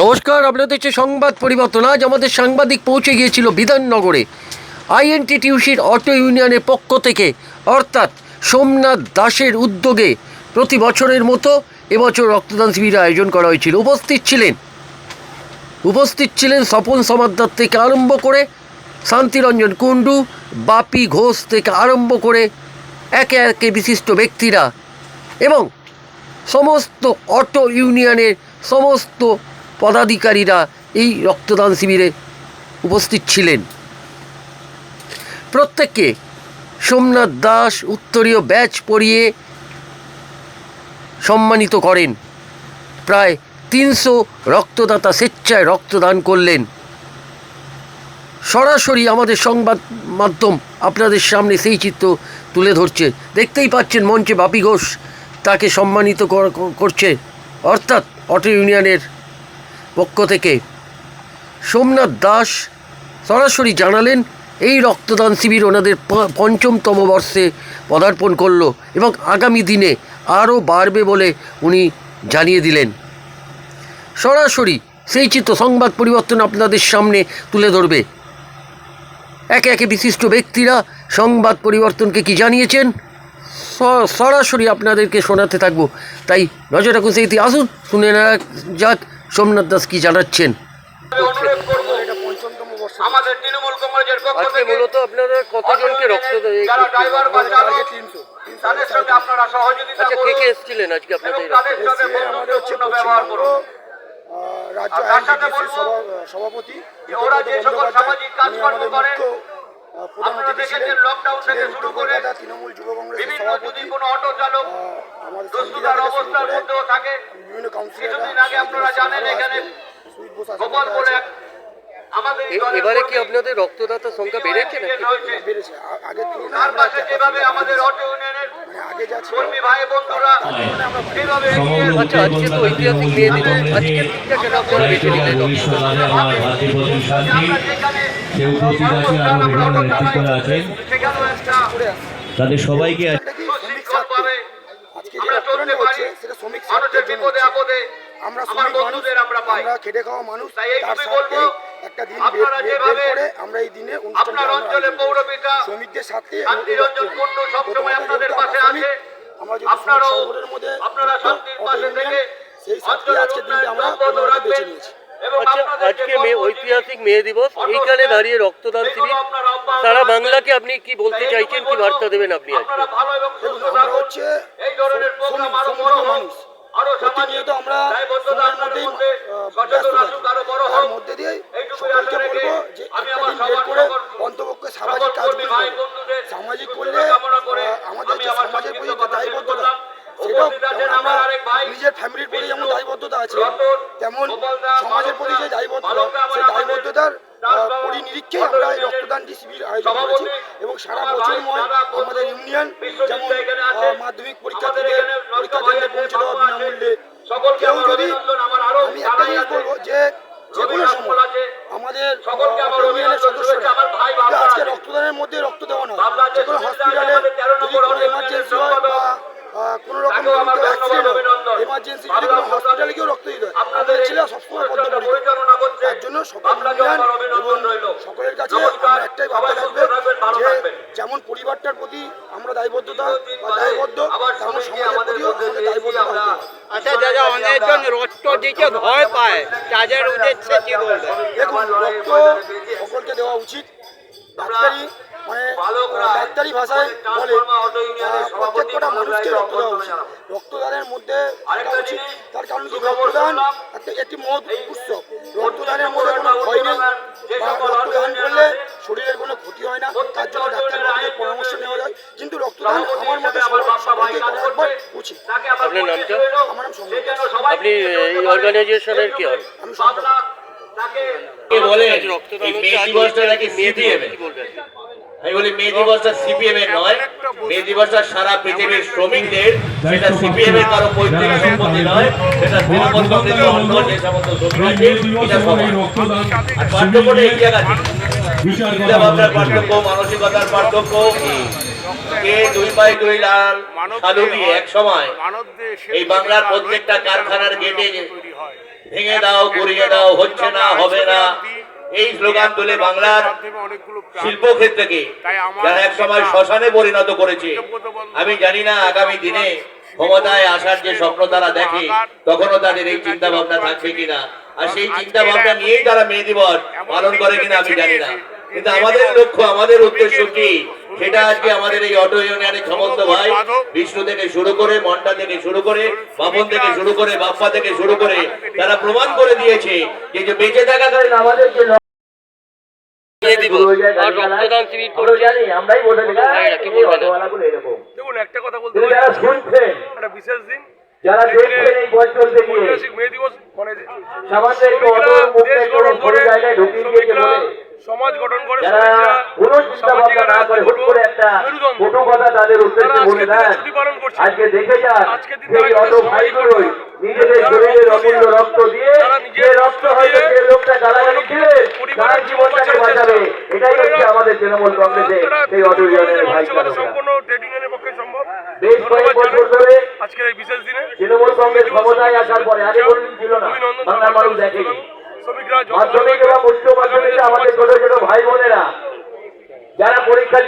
নমস্কার, আপনাদের হচ্ছে সংবাদ পরিবর্তন। আজ আমাদের সাংবাদিক পৌঁছে গিয়েছিল বিধাননগরে। আইএনটিটিউসির অটো ইউনিয়নের পক্ষ থেকে, অর্থাৎ সোমনাথ দাসের উদ্যোগে প্রতি বছরের মতো এবছর রক্তদান শিবির আয়োজন করা হয়েছিল। উপস্থিত ছিলেন উপস্থিত ছিলেন স্বপন সমাদ্দার থেকে আরম্ভ করে শান্তিরঞ্জন কুণ্ডু, বাপি ঘোষ থেকে আরম্ভ করে একে একে বিশিষ্ট ব্যক্তিরা এবং সমস্ত অটো ইউনিয়নের সমস্ত পদাধিকারীরা এই রক্তদান শিবিরে উপস্থিত ছিলেন। প্রত্যেককে সোমনাথ দাস উত্তরীয় ব্যাচ পরিয়ে সম্মানিত করেন। প্রায় তিনশো রক্তদাতা স্বেচ্ছায় রক্তদান করলেন। সরাসরি আমাদের সংবাদ মাধ্যম আপনাদের সামনে সেই চিত্র তুলে ধরছে। দেখতেই পাচ্ছেন মঞ্চে বাপি ঘোষ তাকে সম্মানিত কর- করছে। অর্থাৎ অটো ইউনিয়নের পক্ষ থেকে। সোমনাথ দাস সরাসরি জানালেন, এই রক্তদান শিবির ওনাদের পঞ্চমতম বর্ষে পদার্পণ করল এবং আগামী দিনে আরও বাড়বে বলে উনি জানিয়ে দিলেন। সরাসরি সেই চিত্র সংবাদ পরিবর্তন আপনাদের সামনে তুলে ধরবে। একে একে বিশিষ্ট ব্যক্তিরা সংবাদ পরিবর্তনকে কি জানিয়েছেন? সরাসরি আপনাদেরকে শোনাতে থাকব। তাই নজর রাখুন সেই আসুন শুনে নেওয়া যাক সোমনাথ দাস কি জানাচ্ছেন। আমাদের তৃণমূল কংগ্রেসের পক্ষ থেকে মূলত আপনারা কতজনকে রক্ত যারা ড্রাইভার বা চালক তিনশো। তাদের সঙ্গে আপনারা সহযোগিতা আচ্ছা কে কে এসেছিলেন আজকে আপনাদের তাদের সাথে বন্ধুত্বপূর্ণ ব্যবহার করুন। রাজ্য আর তার সাথে আইনজীবী সভাপতি ওরা যে সকল সামাজিক কাজকর্ম উনি প্রধান অতিথি ছিলেন। ছিলেন উত্তর কলকাতা তৃণমূল যুব কংগ্রেসের বিভিন্ন সভাপতি যদি কোনো অটো চালক আমাদের দুস্থতার সঞ্জয় থেকে অবস্থার মধ্যেও থাকে বিভিন্ন সুইট বোস দলের এবারে কি আপনাদের রক্তদাতা সংখ্যা বেড়েছে নাকি? বেড়েছে। আগের তুলনায় যেভাবে আমাদের কর্মী ভাই বন্ধুরা সেভাবে আচ্ছা আজকে তো ঐতিহাসিক মেয়ে দিবস। আজকের দিনটা কেন আপনারা বেছে নিলেন তাদের সবাইকে আমরা চলতে পারি। মানুষের বিপদে আপদে। আমরা শ্রমিক মানুষ বন্ধুদের আমরা পাই। আমরা খেটে খাওয়া মানুষ তাই এইটুকুই বলব, একটা দিন আমরা এই দিনে শ্রমিকদের স্বার্থে শান্তিরঞ্জন কুণ্ডু সবসময় আপনাদের পাশে আছে। আমরা যদি সংগঠনের মধ্যে আপনারা যুক্ত, শান্তির অটো পাশে ইউনিয়ন, থেকে সেই অঞ্চলের আজকের দিনটা আমরা বেছে নিয়েছি। এবং আচ্ছা আজকে ঐতিহাসিক মেয়ে দিবস এইখানে দাঁড়িয়ে রক্তদান শিবির সারা বাংলাকে আপনি কি বলতে চাইছেন কি বার্তা দেবেন আপনি আজকে আপনারা ভালো এবং দেখুন সুস্থ আমরা হচ্ছে এই ধরনের প্রোগ্রাম আরও শ্রমিক বড় হোক মানুষ। প্রতিনিয়ত সামাজিক আমরা মধ্যেই ব্যস্ত আসুক থাকি। আরও বড় তার হোক। মধ্যে দিয়ে সকলকে বলব যে একটা দিন বের করে অন্তপক্ষে সামাজিক কাজগুলো ভাই করব। সামাজিক করলে আমাদের যে সমাজের প্রতি দায়বদ্ধতা। সেটাও যেমন আমরা নিজের ফ্যামিলির প্রতি যেমন দায়বদ্ধতা আছে তেমন সমাজের প্রতি যে দায়বদ্ধতা সেই দায়বদ্ধতার পরিনিরীক্ষে আমরা এই রক্তদানটি শিবির আয়োজন করেছি এবং সারা বছর ময় আমাদের ইউনিয়ন যেমন মাধ্যমিক পরীক্ষার্থীদের এখানে পরীক্ষা কেন্দ্রে পৌঁছে দেওয়া বিনামূল্যে কেউ যদি আমি একটা জিনিস বলব যে যে কোনো সময়। আমাদের ইউনিয়নের সদস্যরা আজকে। রক্তদানের মধ্যে রক্ত দেওয়া নয়। যে কোনো হসপিটালে যদি কোনো অটো এমার্জেন্সি হয় বা। কোনো রকম অ্যাক্সিডেন্ট হয় এমার্জেন্সি যদি কোনো হসপিটালে গিয়েও রক্ত দিতে হয় আমাদের ছেলে সবসময় বদ্ধপরিকর। পরিচালনা তার জন্য সকল ইউনিয়ন এবং সকলের কাছে আমার একটাই বার্তা থাকবে যে যেমন পরিবারটার প্রতি আমরা দায়বদ্ধতা বা দায়বদ্ধ তেমন সমাজের প্রতিও দায়বদ্ধতা। আচ্ছা যারা অনেকজন রক্ত দিতে ভয় পায়। তাদের উদ্দেশ্যে কি বলবেন? দেখুন রক্ত সকলকে দেওয়া উচিত। ডাক্তারি মানে ডাক্তারি ভাষায় বলে ট্রান্সফর্মার অটো ইউনিয়নের আহ, সভাপতি প্রত্যেকটা মানুষকে রক্ত দেওয়া উচিত। রক্তদানের মধ্যে উচিত। তার কারণ কি রক্তদান একটা একটি মহৎ উৎসব রক্তদানের মধ্যে কোনো ভয় নেই। রক্তদান বা রক্তদান করলে শরীরের কোনো ক্ষতি হয় না। তার জন্য অটো ডাক্তার পরামর্শ নেওয়া যায়। কিন্তু রক্তদান আমার মতে সবাইকে করা উচিত। আপনার নামটা? হলো, আমার নাম সে সৌমেন যেন দাস। সবাই আপনি এই অর্গানাইজেশনের কি হন? আমি বলে মে দিবসটা সিপিএম এর নয়। মে দিবসটা সারা পৃথিবীর শ্রমিকদের সেটা সিপিএম এর কারও পৈতৃক সম্পত্তি নয় সেটা তৃণমূল কংগ্রেসের অন্য যে সমস্ত শ্রমিক আছে এটা সবার আর পার্থক্যটা এই জায়গাতে চিন্তা ভাবনার পার্থক্য মানসিকতার পার্থক্য কে দুই পাই দুই লাল সাধু দিয়ে এক সময়। এই বাংলার প্রত্যেকটা কারখানার গেটে ভেঙে দাও গড়িয়ে দাও হচ্ছে না হবে না। এই স্লোগান তুলে বাংলার শিল্পক্ষেত্রকে যারা এক সময় শ্মশানে পরিণত করেছে আমি জানি না আগামী দিনে ক্ষমতায় আসার যে স্বপ্ন তারা দেখে তখনও তাদের এই চিন্তা ভাবনা থাকবে কিনা? আর সেই চিন্তা ভাবনা নিয়েই তারা মে দিবস পালন করে কিনা আমি জানি না। কিন্তু আমাদের লক্ষ্য আমাদের উদ্দেশ্য কি? সেটা আজকে আমাদের এই অটো ইউনিয়নের সমস্ত ভাই বিষ্ণু থেকে শুরু করে মন্ডা থেকে শুরু করে বাপন থেকে শুরু করে বাপ্পা থেকে শুরু করে তারা প্রমাণ করে দিয়েছে যে যে বেঁচে থাকাকালীন আমাদের যে আর রক্তদান শিবির করছে। জানি আমরাই বলে দিলাম ভাইরা কি বলবেন? অটোওয়ালাগুলো এরকম। দেখুন একটা কথা বলতে একটা বিশেষ দিন। যারা দেখছেন এই বয়স চলতে মে দিবস মানে সামান্য একটু অটো মুখে করে জায়গায় ঢুকিয়ে দিয়েছে বলে। সমাজ গঠন করে যারা শ্রমিকরা চিন্তা ভাবনা না করে হুট করে একটা মেরুদণ্ড। কথা তাদের উদ্দেশ্যে বলে দেন। আজকে দেখে যান সেই অটো ভাইগুলোই নিজেদের শরীরের অমূল্য রক্ত দিয়ে যে রক্ত হয়তো যে লোকটা গালাগালি ছিলেন তার জীবনটাকে বাঁচাবে এটাই হচ্ছে আমাদের তৃণমূল কংগ্রেসে সেই অটো ইউনিয়নের ভাই মানসিকতা ট্রেড ইউনিয়নের পক্ষে সম্ভব। বেশ কয়েক বছর ধরে আজকের এই বিশেষ দিনে তৃণমূল কংগ্রেস ক্ষমতায় আসার পরে আগে কোনদিন ছিল না? বাংলার মানুষ দেখেনি। মাধ্যমিক আমাদের ছোট ছোট ভাই বোনেরা যারা পরীক্ষা